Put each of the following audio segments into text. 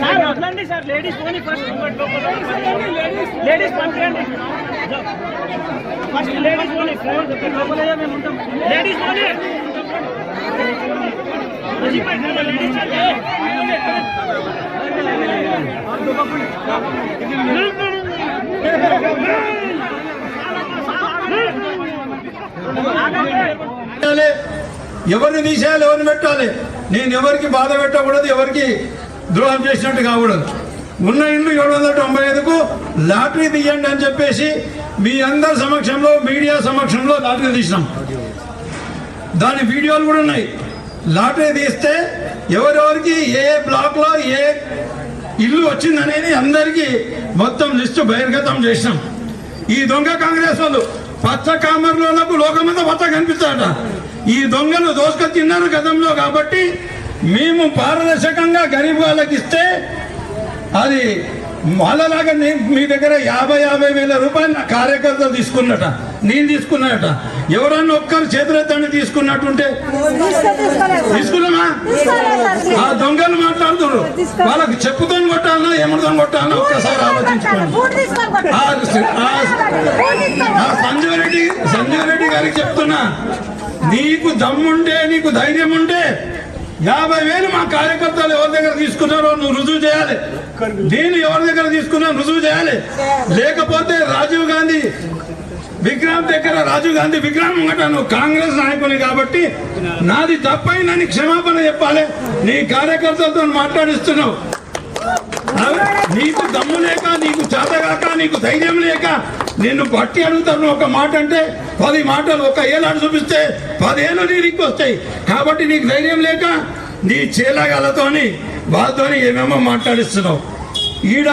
Sir వదలండి sir ladies పోనీ first ladies పంపించండి ఫస్ట్ లేడీస్ పోనీ లోపలయ్యా మేము ఉంటాం లేడీస్ పోనీ లేడీస్ ఎవరిని తీసేయాలి ఎవరిని పెట్టాలి? నేను ఎవరికి బాధ పెట్టకూడదు ఎవరికి ద్రోహం చేసినట్టు కాకూడదు. ఉన్న ఇండ్లు ఏడు వందల తొంభై ఐదుకు లాటరీ తీయండి అని చెప్పేసి మీ అందరి సమక్షంలో మీడియా సమక్షంలో లాటరీ తీసినాం. దాని వీడియోలు కూడా ఉన్నాయి. లాటరీ తీస్తే ఎవరెవరికి ఏ బ్లాక్లో ఏ ఇల్లు వచ్చిందనేది అందరికీ మొత్తం లిస్టు బహిర్గతం చేసినాం. ఈ దొంగ కాంగ్రెస్ వాళ్ళు పచ్చ కామర్లకు లోకమంతా పచ్చ కనిపిస్తారట ఈ దొంగలు దోసుక తిన్నారు గతంలో కాబట్టి మేము పారదర్శకంగా గరీబ్ వాళ్ళకి ఇస్తే అది వాళ్ళలాగా నేను మీ దగ్గర యాభై యాభై వేల రూపాయలు నా కార్యకర్తలు తీసుకున్నట. నేను తీసుకున్నట. ఎవరన్నా ఒక్కరు చేతులెత్తండి తీసుకున్నట్టుంటే తీసుకున్నామా? ఆ దొంగలు మాట్లాడుతున్నారు. వాళ్ళకి చెప్పుతో కొట్టాలన్నా ఏమతో కొట్టాలన్నా ఒక్కసారి ఆలోచించుకోండి. సంజయ్ రెడ్డి సంజయ్ రెడ్డి గారికి చెప్తున్నా. నీకు దమ్ముంటే నీకు ధైర్యం ఉంటే యాభై వేలు మా కార్యకర్తలు ఎవరి దగ్గర తీసుకున్నారో నువ్వు రుజువు చేయాలి. దీన్ని ఎవరి దగ్గర తీసుకున్నావు రుజువు చేయాలి. లేకపోతే రాజీవ్ గాంధీ విగ్రహం దగ్గర రాజీవ్ గాంధీ విగ్రహం ఉంగట నువ్వు కాంగ్రెస్ నాయకుని కాబట్టి నాది తప్పైందని క్షమాపణ చెప్పాలి. నీ కార్యకర్తలతో మాట్లాడిస్తున్నావు. నీకు దమ్ము లేక నీకు చేతగాక నీకు ధైర్యం లేక నిన్ను పట్టి అడుగుతాను ఒక మాట అంటే పది మాటలు ఒక ఏలాడు చూపిస్తే పదేళ్ళు నీకు వస్తాయి. కాబట్టి నీకు ధైర్యం లేక నీ చేలగాలతోని వాళ్ళతోని ఏమేమో మాట్లాడిస్తున్నావు. ఈడ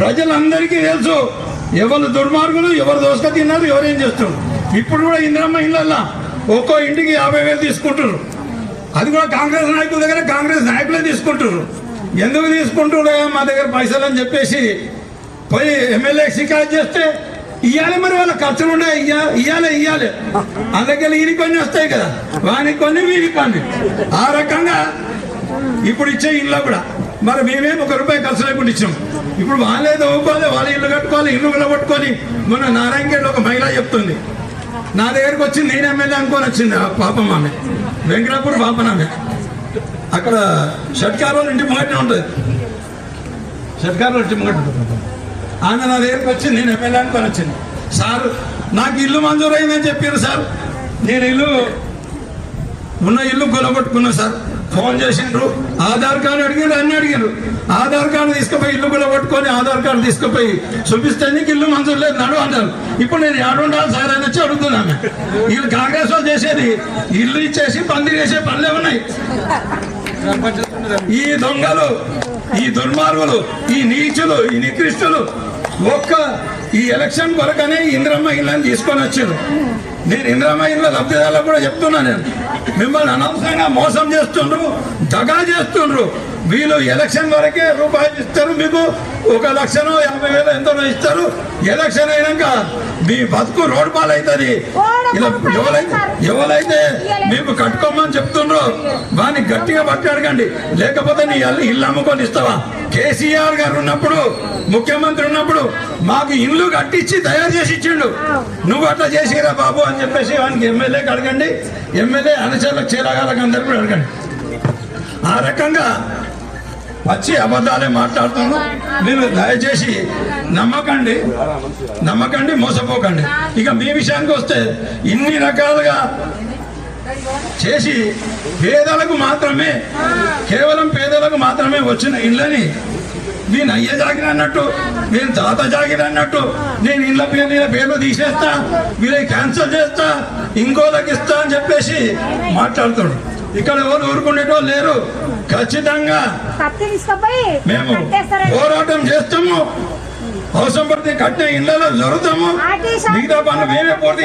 ప్రజలందరికీ తెలుసు ఎవరు దుర్మార్గులు ఎవరు దోసుక తిన్నారు ఎవరేం చేస్తున్నారు. ఇప్పుడు కూడా ఇందిరమ్మ ఇళ్ళల్లా ఒక్కో ఇంటికి యాభై వేలు తీసుకుంటున్నారు. అది కూడా కాంగ్రెస్ నాయకుల దగ్గర కాంగ్రెస్ నాయకులే తీసుకుంటారు ఎందుకు తీసుకుంటున్నా మా దగ్గర పైసలు అని చెప్పేసి? పోయి ఎమ్మెల్యే షికాయత్ చేస్తే ఇవ్వాలి మరి వాళ్ళ ఖర్చులు ఉన్నాయి ఇయ్య- ఇవ్వాలి ఇయ్యాలి. అందుకని ఈయన కొన్ని వస్తాయి కదా. వానికి కొన్ని వీరికి కొన్ని. ఆ రకంగా ఇప్పుడు ఇచ్చే ఇల్లు కూడా. మరి మేమేం ఒక రూపాయి ఖర్చు లేకుండా ఇచ్చాం. ఇప్పుడు వాళ్ళే దవ్వుకోవాలి వాళ్ళ ఇల్లు కట్టుకోవాలి ఇల్లు నిలబట్టుకొని మొన్న నారాయణగేడ్ ఒక మహిళ చెప్తుంది. నా దగ్గరకు వచ్చి నేను ఎమ్మెల్యే అనుకొని వచ్చింది. ఆ పాపం ఆమె. వెంకటాపూర్ పాపం ఆమె. అక్కడ షట్కారోలు ఇంటి ముంగట్నే ఉంటుంది షట్కారోలు ఇంటి ముంగట. ఆమె నా దగ్గరికి వచ్చి నేను ఎమ్మెల్యే అనుకొని వచ్చింది సార్ నాకు ఇల్లు మంజూరైందని చెప్పారు సార్. నేను ఇల్లు ఉన్న ఇల్లు గొలగొట్టుకున్నా సార్. ఫోన్ చేసిండ్రు ఆధార్ కార్డు అడిగారు అన్ని అడిగారు ఆధార్ కార్డు తీసుకుపోయి ఇల్లు కూడా పట్టుకొని ఆధార్ కార్డు తీసుకుపోయి చూపిస్తే నీకు ఇల్లు మంజూరు లేదు నడు అన్నారు ఇప్పుడు నేను ఏడుండాలి సార్ అని వచ్చి అడుగుతున్నాను వీళ్ళు కాంగ్రెస్ వాళ్ళు చేసేది ఇల్లు ఇచ్చేసి పందిరి చేసే పనులే ఉన్నాయి. ఈ దొంగలు ఈ దుర్మార్గులు ఈ నీచులు ఈ నికృష్టులు ఒక్క ఈ ఎలక్షన్ కొరకనే ఇంద్రమ్మ ఇళ్ళని తీసుకొని వచ్చారు నేను ఇంద్రమ్మ ఇళ్ళ లబ్ధిదారులకు కూడా చెప్తున్నా నేను. మిమ్మల్ని అనవసరంగా మోసం చేస్తుండ్రు దగా చేస్తుండ్రు. వీళ్ళు ఎలక్షన్ వరకే రూపాయలు ఇస్తారు మీకు. ఒక లక్షనో యాభై వేలు ఎంతో ఇస్తారు. ఎలక్షన్ అయినాక మీ బతుకు రోడ్ పాలు అవుతుంది ఇలా ఎవరైతే ఎవరైతే మీకు కట్టుకోమని చెప్తుండ్రో వాడిని గట్టిగా పట్టి అడగండి లేకపోతే నీ ఇల్లు ఇల్లు అమ్ముకొని ఇస్తావా? కేసీఆర్ గారు ఉన్నప్పుడు ముఖ్యమంత్రి ఉన్నప్పుడు మాకు ఇల్లు కట్టించి తయారు చేసి ఇచ్చిండు. నువ్వు అట్లా చేసిరా బాబు అని చెప్పేసి వానికి ఎమ్మెల్యేకి అడగండి. ఎమ్మెల్యే అనుచరులకు చేరగాలకు అందరు కూడా అడగండి. ఆ రకంగా వచ్చి అబద్ధాలే మాట్లాడుతున్నాను. మీరు దయచేసి నమ్మకండి. నమ్మకండి మోసపోకండి. ఇక మీ విషయానికి వస్తే ఇన్ని రకాలుగా చేసి పేదలకు మాత్రమే కేవలం పేదలకు మాత్రమే వచ్చిన ఇళ్ళని నేను అయ్య జాగిరి అన్నట్టు నేను తాత జాగిరి అన్నట్టు నేను ఇళ్ళ పేరు పేర్లు తీసేస్తా వీళ్ళకి క్యాన్సల్ చేస్తా ఇంకోలకి ఇస్తా అని చెప్పేసి మాట్లాడుతాడు ఇక్కడ ఎవరు ఊరుకునేటోళ్ళు లేరు. ఖచ్చితంగా. మేము పోరాటం చేస్తాము. అవసరం పడితే కట్టిన ఇళ్ళలో జరుగుతాము మిగతా పనులు మేమే పూర్తి